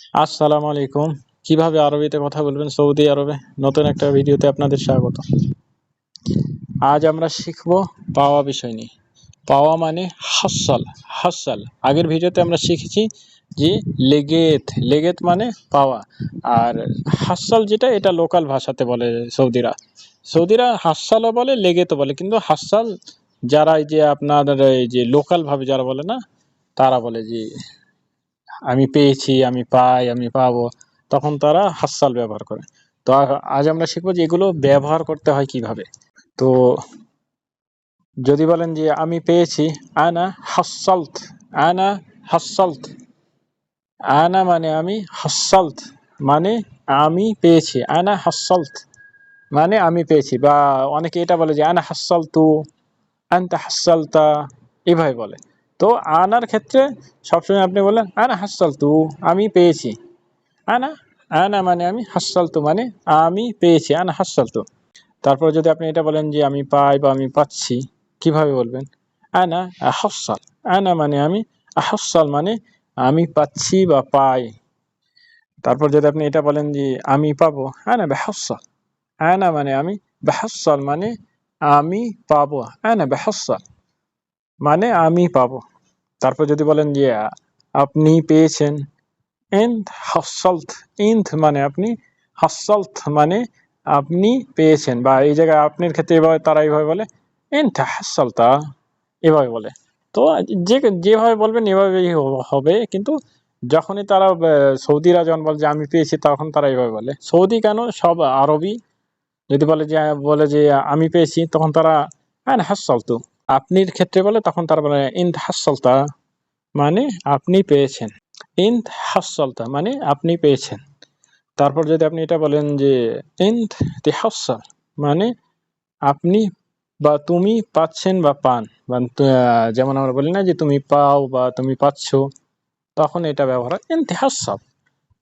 আসসালামু আলাইকুম। কীভাবে আরবিতে কথা বলবেন? সৌদি আরবে। নতুন একটা ভিডিওতে আপনাদের স্বাগত। আজ আমরা শিখব পাওয়া বিষয় নিয়ে। পাওয়া মানে হাসসাল হাসাল। আগের ভিডিওতে আমরা শিখেছি যে লেগেত লেগেত মানে পাওয়া। আর হাসাল যেটা, এটা লোকাল ভাষাতে বলে সৌদিরা। সৌদিরা হাসালও বলে লেগেতও বলে। কিন্তু হাসাল যারা এই যে আপনার এই যে লোকালভাবে যারা বলে না, তারা বলে যে আমি পেয়েছি, আমি পাই, আমি পাবো, তখন তারা হাসসাল ব্যবহার করে। তো আজ আমরা শিখব যে এগুলো ব্যবহার করতে হয় কীভাবে। তো যদি বলেন যে আমি পেয়েছি, আনা হাসসালত আনা হাসসালত আনা মানে আমি হাসসালত মানে আমি পেয়েছি, আনা হাসসালত মানে আমি পেয়েছি। বা অনেকে এটা বলে যে আনা হাসসালতু আনতা হাসসালতা এভাবে বলে। তো আনার ক্ষেত্রে সবসময় আপনি বলেন আনা হাসসালতু, আমি পেয়েছি। আনা আনা মানে আমি, হাসসালতু মানে আমি পেয়েছি, আনা হাসসালতু। তারপর যদি আপনি এটা বলেন যে আমি পাই বা আমি পাচ্ছি, কীভাবে বলবেন? আনা আহসাল আনা মানে আমি আহসাল মানে আমি পাচ্ছি বা পাই। তারপর যদি আপনি এটা বলেন যে আমি পাবো, আনা বেহসাল আনা মানে আমি বেহসাল মানে আমি পাবো, আনা বেহসাল মানে আমি পাবো। তারপর যদি বলেন যে আপনি পেয়েছেন ইন্থ হাসসালত ইন্থ মানে আপনি হাসসালত মানে আপনি পেয়েছেন। বা এই জায়গায় আপনার ক্ষেত্রে এভাবে, তারা এইভাবে বলে ইন্থ হাসলতা এভাবে বলে। তো যে, যেভাবে বলবেন, এভাবেই হবে। কিন্তু যখনই তারা সৌদিরা যখন বলে যে, আমি পেয়েছি, তখন তারা এইভাবে বলে। সৌদি কেন? সব আরবি। যদি বলে যে বলে যে, আমি পেয়েছি, তখন তারা হ্যাঁ হাসসালতু। আপনির ক্ষেত্রে বলে, তখন তার বলে ইন্থ হাসসালতা মানে আপনি পেয়েছেন। ইন্থ হাসসালতা মানে আপনি পেয়েছেন। তারপর যদি আপনি এটা বলেন যে ইন্থ তিহাসাল মানে আপনি বা তুমি পাচ্ছেন বা পান। যেমন আমরা বলি না যে, তুমি পাও বা তুমি পাচ্ছ। তখন এটা ব্যবহার হয় ইন্তেহাসাল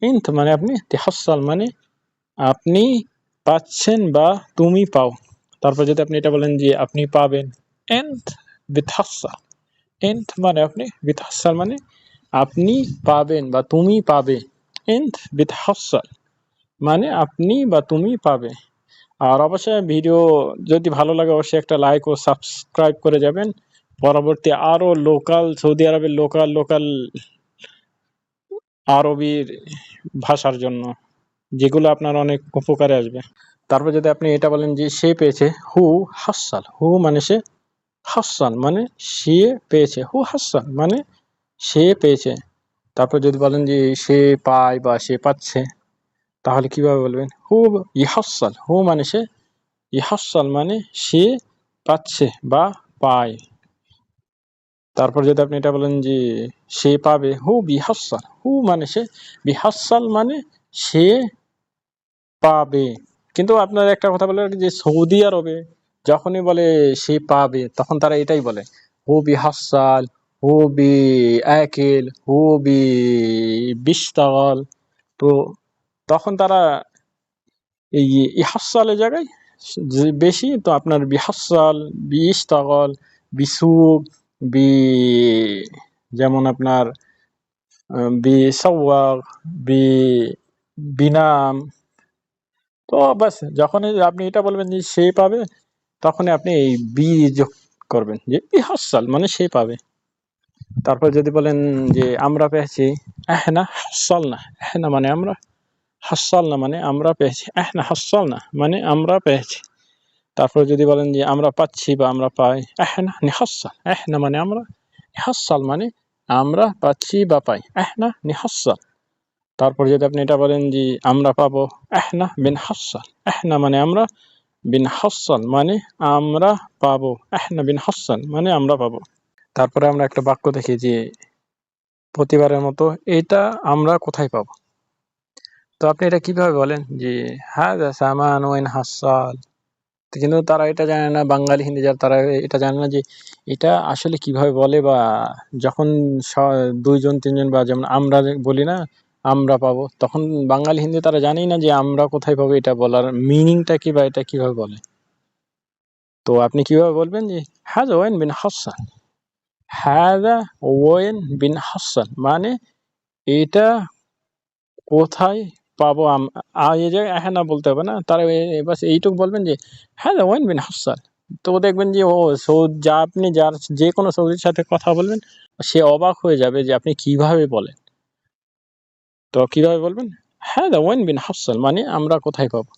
ইন্থ মানে আপনি তেহাসাল মানে আপনি পাচ্ছেন বা তুমি পাও। তারপর যদি আপনি এটা বলেন যে, আপনি পাবেন। এন্থ বিথাসাল এন্থ মানে আপনি বিথাসাল মানে আপনি পাবেন বা তুমি পাবে। এন্থ বিথাসাল মানে আপনি বা তুমি পাবে। আর অবশ্যই ভিডিও যদি ভালো লাগে, অবশ্যই একটা লাইক ও সাবস্ক্রাইব করে যাবেন। পরবর্তী আরও লোকাল সৌদি আরবের লোকাল লোকাল আরবির ভাষার জন্য, যেগুলো আপনার অনেক উপকারে আসবে। তারপর যদি আপনি এটা বলেন যে সে পেয়েছে হু হাসাল হু মানে সে হাসান মানে সে পেয়েছে। হু, হাসান মানে সে পেয়েছে। তারপর যদি বলেন যে সে পায় বা সে পাচ্ছে, তাহলে কীভাবে বলবেন? হু ইহাসাল হু মানে সে ইহাসাল মানে সে পাচ্ছে বা পায়। তারপর যদি আপনি এটা বলেন যে সে পাবে, হু বিহাসাল হু মানে সে বিহাসাল মানে সে পাবে। কিন্তু আপনার একটা কথা বলে যে সৌদি আরবে যখনই বলে সে পাবে, তখন তারা এটাই বলে, হু বি হাসাল, হু বি একেল হু বি বিশতাগল। তো তখন তারা এই ইহাসালের জায়গায় বেশি, তো আপনার বিহাসাল বিশতাগল বিসুক বি যেমন আপনার বি সওয়াগ বি বিনাম। তো বাস, যখনই আপনি এটা বলবেন যে সে পাবে তখনই আপনি এই বি যোগ করবেন, যে ইহাসাল মানে সে পাবে। তারপর যদি বলেন যে আমরা পেয়েছি, এহনা হাসাল না এহনা মানে আমরা হাসাল না মানে আমরা পেয়েছি, এহনা হাসাল না মানে আমরা পেয়েছি। তারপর যদি বলেন যে আমরা পাচ্ছি বা আমরা পাই, এহনা নিহাসাল, এহনা মানে আমরা, নিহাসাল মানে আমরা পাচ্ছি বা পাই, এহনা নিহাসাল। তারপর যদি আপনি এটা বলেন যে আমরা পাবো, এহনা বিন হাসাল, এহনা মানে আমরা বিন হাসান মানে আমরা পাবো। এহনা বিন হাসান মানে আমরা পাবো। তারপরে আমরা একটা বাক্য দেখি যে, প্রতিবারের মতো এটা আমরা কোথায় পাবো? তো আপনি এটা কীভাবে বলেন যে হ্যাঁ সামান ওয়াইন হাসাল কিন্তু তারা এটা জানে না, বাঙালি হিন্দি যারা, তারা এটা জানে না যে, এটা আসলে কীভাবে বলে বা যখন দুইজন, তিনজন বা যেমন আমরা বলি না আমরা পাবো। তখন বাঙালি হিন্দি তারা জানেই না যে আমরা কোথায় পাবো, এটা বলার মিনিংটা কি বা এটা কীভাবে বলে। তো আপনি কীভাবে বলবেন যে হ্যাঁ ওয়েন বিন হাসান হ্যাঁ ওয়েন বিন হাসান মানে এটা কোথায় পাবো এই জায়গায় হ্যাঁ না বলতে হবে না। তারা এ- এ- বাস এইটুকু বলবেন যে হ্যাঁ ওয়েন বিন হাফসাল তো দেখবেন যে, ও সৌদ, যা আপনি যার যে কোনো সৌদির সাথে কথা বলবেন, সে অবাক হয়ে যাবে যে আপনি কীভাবে বলেন। তো কীভাবে বলবেন? হ্যাঁ দা ওয়েন বিন হাফসাল মানে আমরা কোথায় পাবো?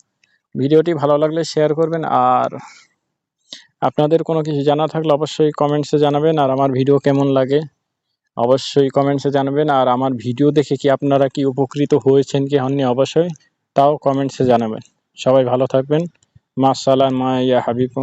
ভিডিওটি ভালো লাগলে শেয়ার করবেন, আর আপনাদের কোনো কিছু জানা থাকলে অবশ্যই কমেন্টসে জানাবেন, আর আমার ভিডিও কেমন লাগে অবশ্যই কমেন্টসে জানাবেন, আর আমার ভিডিও দেখে কি আপনারা কি উপকৃত হয়েছেন কি হননি অবশ্যই, তাও কমেন্টসে জানাবেন। সবাই ভালো থাকবেন। মা সালাম মা ইয়া হাবিব